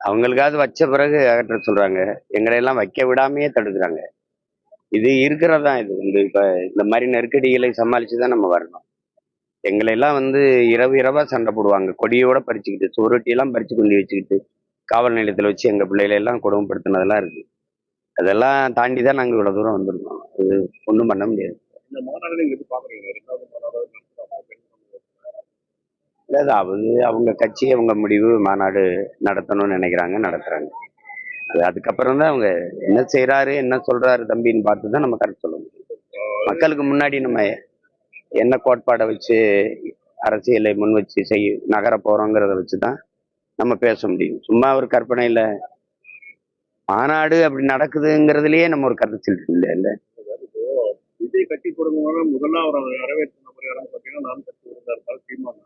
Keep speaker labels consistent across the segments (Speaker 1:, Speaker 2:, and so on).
Speaker 1: அவங்களுக்காவது வச்ச பிறகு அகற்ற சொல்றாங்க. எங்களை எல்லாம் வைக்க விடாமையே தடுக்கிறாங்க. இது இருக்கிறதா இது? வந்து இப்ப இந்த மாதிரி நெருக்கடிகளை சமாளிச்சு தான் நம்ம வரணும். எங்களை எல்லாம் வந்து இரவு இரவா சண்டை போடுவாங்க. கொடியோட பறிச்சுக்கிட்டு சுவரொட்டி எல்லாம் பறிச்சு கொண்டு வச்சுக்கிட்டு காவல் நிலையத்தில் வச்சு எங்க பிள்ளைகளை எல்லாம் கொடுமைப்படுத்தினதெல்லாம் இருக்கு. அதெல்லாம் தாண்டி தான் நாங்கள் இவ்வளவு தூரம் வந்திருக்கோம். அது ஒன்றும் பண்ண முடியாது.
Speaker 2: இந்த மாநாடு நீங்க எப்படி
Speaker 1: இல்ல, அது அவங்க கட்சி அவங்க முடிவு மாநாடு நடத்தணும்னு நினைக்கிறாங்க நடத்துறாங்க. அது அதுக்கப்புறம் தான் அவங்க என்ன செய்யறாரு என்ன சொல்றாரு தம்பின்னு பார்த்து தான் நம்ம கரெக்ட் சொல்ல முடியும். மக்களுக்கு முன்னாடி நம்ம என்ன கோட்பாடை வச்சு அரசியலை முன் வச்சு செய் நகர போறோங்கிறத வச்சு தான் நம்ம பேச முடியும். சும்மா ஒரு கற்பனையில மாநாடு அப்படி நடக்குதுங்கிறதுலயே நம்ம ஒரு கருத்து இல்லை இல்லை?
Speaker 2: விஜய் கட்சி முதல்ல அவர் வரவேற்ற நபர் யாரும் நான் கட்சி இருந்தார் சீமான்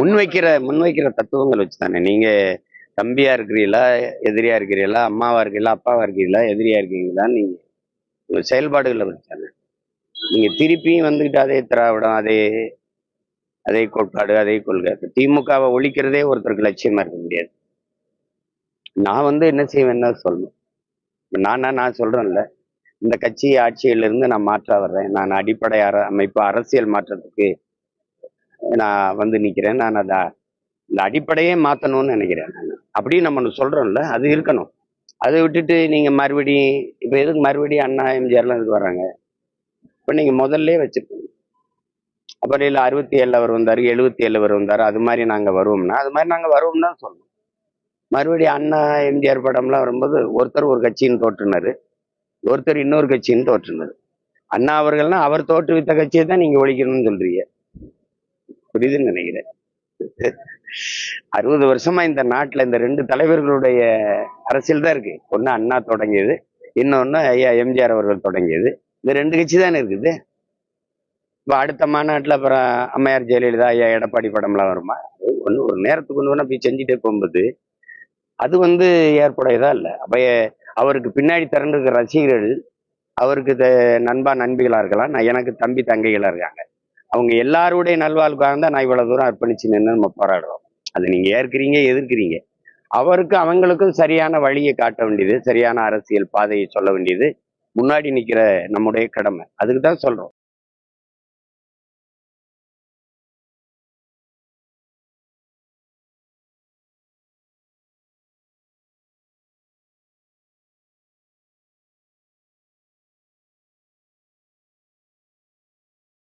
Speaker 1: முன்வைக்கிற முன்வைக்கிற தத்துவங்கள் வச்சு தானே நீங்க தம்பியா இருக்கிறீங்களா எதிரியா இருக்கிறீங்களா அம்மாவா இருக்கீங்களா அப்பாவா இருக்கீங்களா எதிரியா இருக்கீங்களா நீங்க உங்க செயல்பாடுகளை வச்சுதானே. நீங்க திருப்பியும் வந்துக்கிட்டு அதே திராவிடம் அதே அதே கோட்பாடு அதே கொள்கை. திமுகவை ஒழிக்கிறதே ஒருத்தருக்கு லட்சியமா இருக்க முடியாது. நான் வந்து என்ன செய்வேன்னா சொல்லணும். நானா நான் சொல்றேன்ல. இந்த கட்சி ஆட்சியிலிருந்து நான் மாற்ற வர்றேன். நான் அடிப்படை அர அமைப்பு அரசியல் மாற்றத்துக்கு நான் வந்து நிற்கிறேன் நான் அதை இந்த அடிப்படையே மாற்றணும்னு நினைக்கிறேன் நான். அப்படின்னு நம்ம சொல்கிறோம்ல அது இருக்கணும். அதை விட்டுட்டு நீங்கள் மறுபடியும் இப்போ எதுக்கு மறுபடியும் அண்ணா எம்ஜிஆர்லாம் இதுக்கு வராங்க இப்போ நீங்கள் முதல்ல வச்சிருக்கீங்க. அப்புறம் இல்லை அறுபத்தி ஏழில் அவர் வந்தார் எழுபத்தி ஏழு அவர் வந்தார் அது மாதிரி நாங்கள் வருவோம்னா அது மாதிரி நாங்கள் வருவோம்னா சொல்லணும் மறுபடியும் அண்ணா எம்ஜிஆர் படம்லாம் வரும்போது ஒருத்தர் ஒரு கட்சின்னு தோற்றுனாரு. ஒருத்தர் இன்னொரு கட்சின்னு தோற்றுனது அண்ணா அவர்கள்னா அவர் தோற்றுவித்த கட்சியை தான் நீங்க ஒழிக்கணும்னு சொல்றீங்க. புரியுதுன்னு நினைக்கிறேன். அறுபது வருஷமா இந்த நாட்டுல இந்த ரெண்டு தலைவர்களுடைய அரசியல் தான் இருக்கு. ஒன்னு அண்ணா தொடங்கியது இன்னொன்னு ஐயா எம்ஜிஆர் அவர்கள் தொடங்கியது. இந்த ரெண்டு கட்சி தானே இருக்குது? இப்போ அடுத்த மாநாட்டில் அப்புறம் அம்மையார் ஜெயலலிதா ஐயா எடப்பாடி படம்லாம் வருமா? ஒன்று ஒரு நேரத்துக்கு ஒன்று வேணா போய் செஞ்சுட்டே போகும்போது அது வந்து ஏற்புடையதா இல்லை? அப்போ அவருக்கு பின்னாடி திரண்டிருக்கிற ரசிகர்கள் அவருக்கு த- நண்பா நண்பிகளா இருக்கலாம். நான் எனக்கு தம்பி தங்கைகளா இருக்காங்க. அவங்க எல்லாருடைய நல்வாழ்வுக்காக தான் நான் இவ்வளவு தூரம் அர்ப்பணிச்சு நின்று நம்ம போராடுறோம். அதை நீங்க ஏற்கிறீங்க எதிர்க்கிறீங்க. அவருக்கு அவங்களுக்கும் சரியான வழியை காட்ட வேண்டியது சரியான அரசியல் பாதையை சொல்ல வேண்டியது முன்னாடி நிற்கிற நம்முடைய கடமை. அதுக்கு தான் சொல்றோம்.